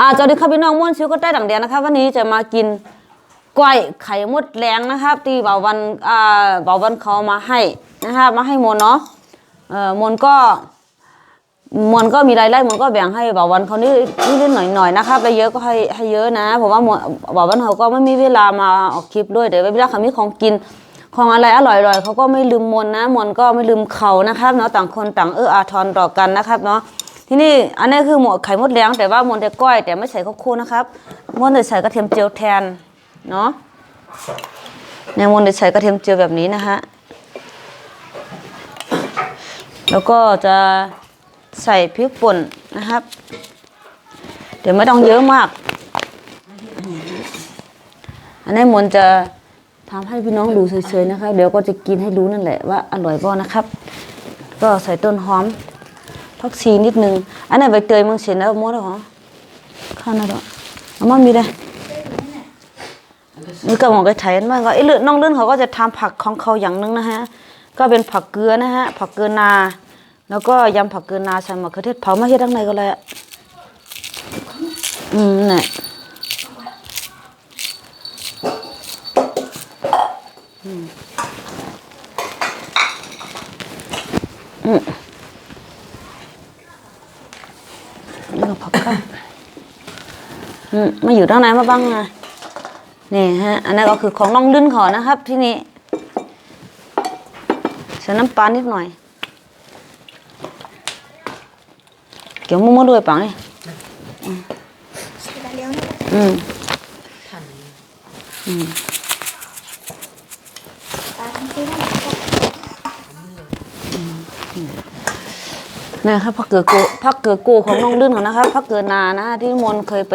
อ่าสวัสดีครับพี่น้องม่วนชิวก็ได้ดังเดียนะครับวันนี้จะมากินกล้วยไข่มดแดงนะครับ ที่บ่าววันอ่าบ่าววันเขามาให้นะครับมาให้มนเนาะเอ่อมนก็มนก็มีรายได้มนก็แบ่งให้บ่าววันเขานิดนิดหน่อยหน่อยนะครับไปเยอะก็ให้ให้เยอะนะเพราะว่ามนบ่าววันเขาก็ไม่มีเวลามาออกคลิปด้วยเดี๋ยวเวลาเขามีของกินของอะไรอร่อยๆเขาก็ไม่ลืมมนนะมนก็ไม่ลืมเขานะครับเนาะต่างคนต่างเอออาทรต่อกันนะครับเนาะ ที่นี่อันนี้คือหมวกไข่มดแดงแต่ว่ามนจะก้อย แต่ไม่ใส่ข้าวคั่วนะครับมนจะใส่กระเทียมเจียวแทนเนาะเนี่ยมนจะใส่กระเทียมเจียวแบบนี้นะฮะแล้วก็จะใส่พริกป่นนะครับ เดี๋ยวไม่ต้องเยอะมาก อันนี้มนจะทำให้พี่น้องดูเฉยๆนะครับ เดี๋ยวก็จะกินให้รู้นั่นแหละว่าอร่อยบ่นะครับ ก็ใส่ต้นหอม พักชีนิดนึง อันไหนใบเตยมึงเสียแล้วมดเหรอข้าวน่ะดอกเอามามีได้นี่ก็มองไปไถมันก็ไอ้เลือดน้องเลื่อนเขาก็จะทำผักของเขาอย่างหนึงนะฮะ ก็เป็นผักเกลือนะฮะ ผักเกลือนา แล้วก็ยำผักเกลือนาใส่มะเขือเทศเผามาเฮ็ดทั้งในก็เลยอะอืมนี่ยก็ผักกาดอื มาอยู่ด้านไหนมาบ้างไงนี่ฮะ อันนั้นก็คือของน้องลื่นขอนะครับที่นี่ใส่น้ำปลานิดหน่อย เกี่ยวมั่วๆด้วยปังนี่ใส่ได้แล้วนะอืมปลาทั้งที่นั่น นะครับผักเกือโกผักเกือโกของน้องลื่นเขานะครับผักเกือนานะที่มนต์เคยไป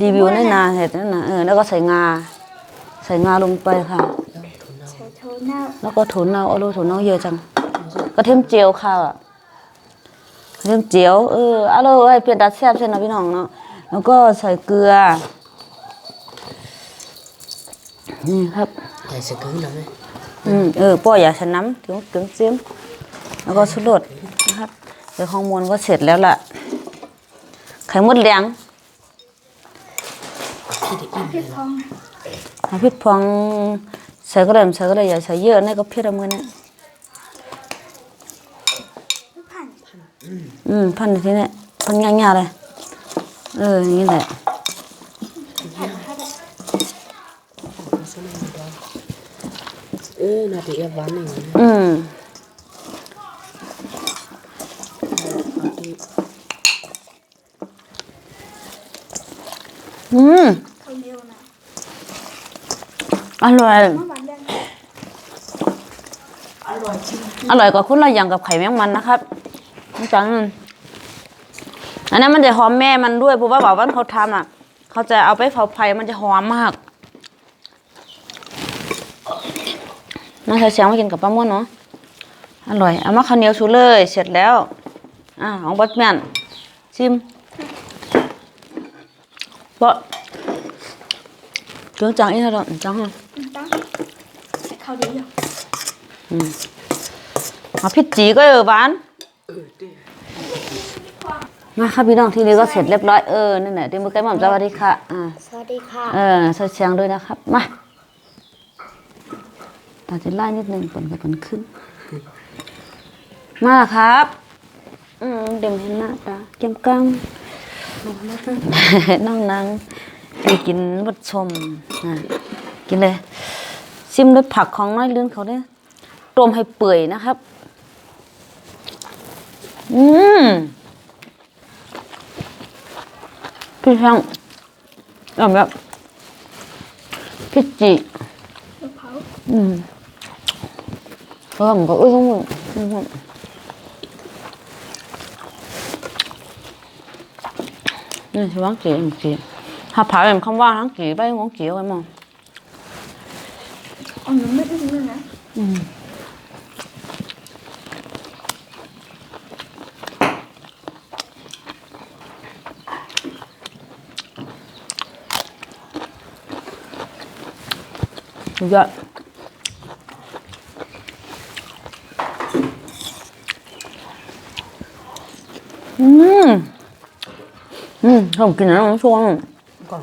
รีวิวในนาเห็ดนั่นนะเออแล้วก็ใส่งา ใส่งาลงไปค่ะใส่โทนเน่าแล้วก็ถั่วเน่าเอาโรถั่วเน่าเยอะจังกระเทียมเจียวค่ะกระเทียมเจียวเอออร่อยเปลี่ยนตาแซ่บใช่ไหมพี่น้องเนาะแล้วก็ใส่เกลือนี่ครับใส่สกึ้งนะแม่อืมเออป้ออย่าใส่น้ำถึงถึงเจียมแล้วก็สุรสนะครับเดี๋ยวของมวลก็เสร็จแล้วล่ะ ไข่มดแดงที่ได้อิ่มพริกพองเอาพริกพองใส่ก็ได้ไม่ใส่ก็ได้อย่าใส่เยอะนี่ก็เผ็ดเอามือเนี่ยผ่านอืมพันทีเนี่ยพันง่ายๆเลยเอออย่างนี้แหละเออนาทีเอฟวันหนึ่งนะอืม อาที่อืมข้าวเหนียวนะอร่อยเมื่อวานเรื่องอร่อยกว่าคุณละอย่างกับไข่แมงมันนะครับจังอันนั้นมันจะหอมแม่มันด้วยเพราะว่าบอกว่าเขาทำอะ เขาจะเอาไปเผาไฟมันจะหอมมากมาใส่เสียงมากินกับปลาม่วนเนาะอร่อยเอามาข้าวเหนียวชูเลย เสร็จแล้ว อ่าของบัดแมนชิมบะเรื่องจังอีกแล้วจังอะตั้งใส่ข้าวเดียวมาพิจีก็เออหวานมาค่ะพี่น้องทีนี้ก็เสร็จเรียบร้อยเออนั่นแหละที่มือใกล้หม่อมสวัสดีค่ะอ่าสวัสดีค่ะเออใส่เสียงด้วยนะครับมาตาจะไล่นิดนึงผลกับผลขึ้น มาครับ อืมเดี๋ยวเห็นหน้าตาเกี่ยมกังนั่งนั่งไปกินวัดชมอะกินเลยชิมด้วยผักของน้อยลื่นเขาเนี่ยต้มให้เปื่อยนะครับ อืมพี่ช่างแบบแบบพี่จีมะพร้าวอืมเออผมก็อุ้ยต้องอืม นี่ใช่ไหมกี่มกี่ถ้าผ่าแบบคำว่าทั้งกี่ใบงงกี่เอาไว้มองอ๋อหนูไม่อึ้งเลยนะสุดยอดอืมอืม ม ผมกินนะน้องช่วงก่อน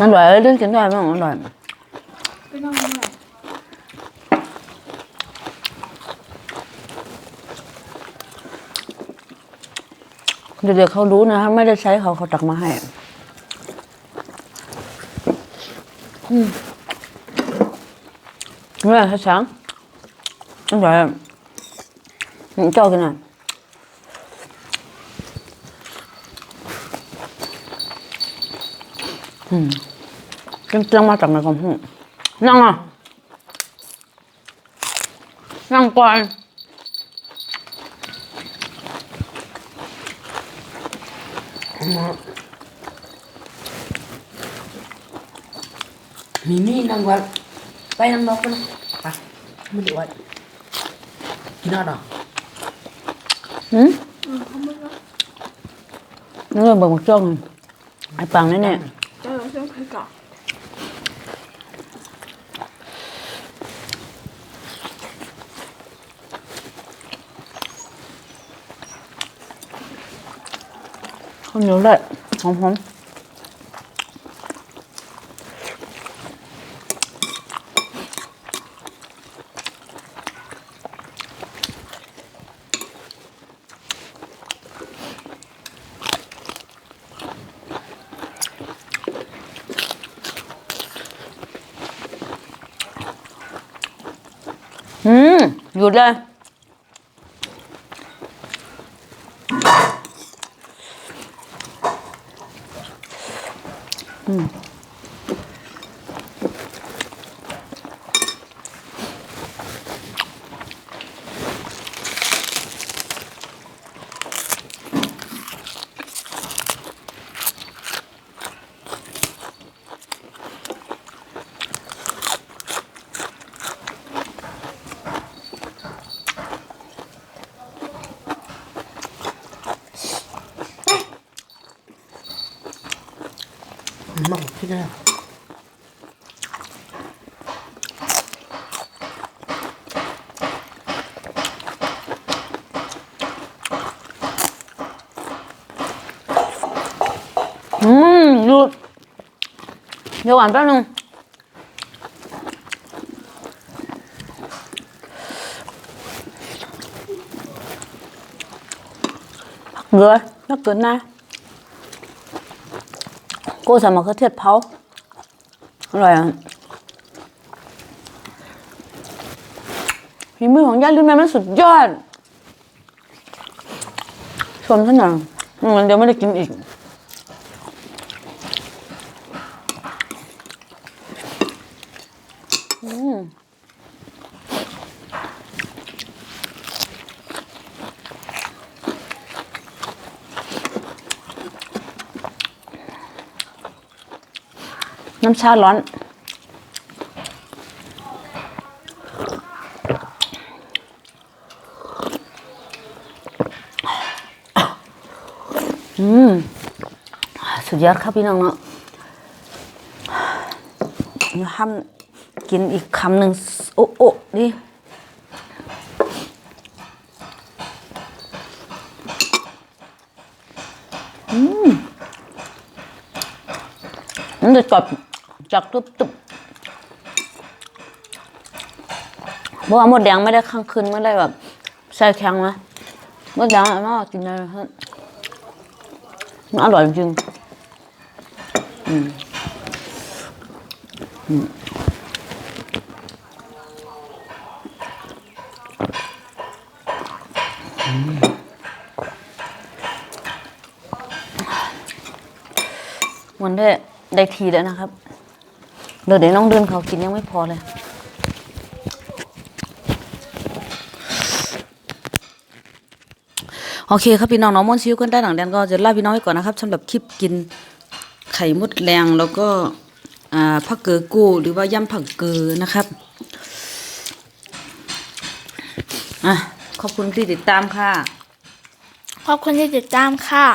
อร่อยเลยเรื่องกินได้ไหมอร่อยไปนอนหน่อยเดี๋ยวๆเขารู้นะครับไม่ได้ใช้เขาเขาตักมาให้ อืม นี่ให้ช้างอร่อยอะอืมเจ้ากินอะอืมเไหนกันฮึนั่งอะนั่งก่อนมีมีนั่งวัดไปนั่งนอกกันนะไปไม่ได้วัดกินนอดอะอืมอืมเขาไม่รับนี่เบิ่งบักจ้องไอ้ปังนี่เนี่ยเจอเรื่องใครก่อนข้าวเหนียวเลยหอมๆ อืมหยุดเลย มันบอกพี่นะอืมหยุดเดี๋ ยวหวานแป๊บนึงผักเกลือนักเกินนะกูใส่มะเขือเทศเผาอร่อยอะฝีมือของย่าลืมแม่มันสุดยอดชมท่านหน่อยอืมเดี๋ยวไม่ได้กินอีก น้ำชาร้อน อืม สุดยอดครับพี่น้องเนาะเดี๋ยวห้ามกินอีกคำหนึ่งโอ้โอ้ดิอืมมันจะจับ จากตุบตุบเพราะว่าหมดแดงไม่ได้ข้างคืนไม่ได้แบบใส่แข็งนะหมดแดงอะน่ากินได้เลยครับมันอร่อยจริงๆอืมอืมมันได้ได้ทีแล้วนะครับ เดี๋ยวเดี๋ยวน้องเดินเขากินยังไม่พอเลยโอเคครับพี่น้องน้องมอนชิวกันได้หลังแดนก็จะลาพี่น้องไว้ก่อนนะครับสำหรับคลิปกินไข่มดแดงแล้วก็อ่าผักเกือกูหรือว่าย่ำผักเกือนะครับอะขอบคุณที่ติดตามค่ะ ขอบคุณที่ติดตามค่ะ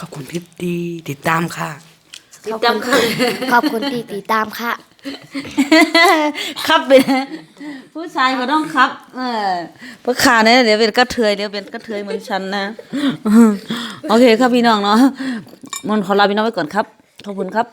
ขอบคุณพี่ดีติดตามค่ะ ติดตามค่ะขอบคุณที่ติดตามค่ะ ครับเป็นผู้ชายก็ต้องครับ เออเพื่อขาเนี่ยเดี๋ยวเป็นกระเทยเดี๋ยวเป็นกระเทยเหมือนฉันนะ โอเคครับพี่น้องเนาะมันขอลาพี่น้องไว้ก่อนครับ ขอบคุณครับ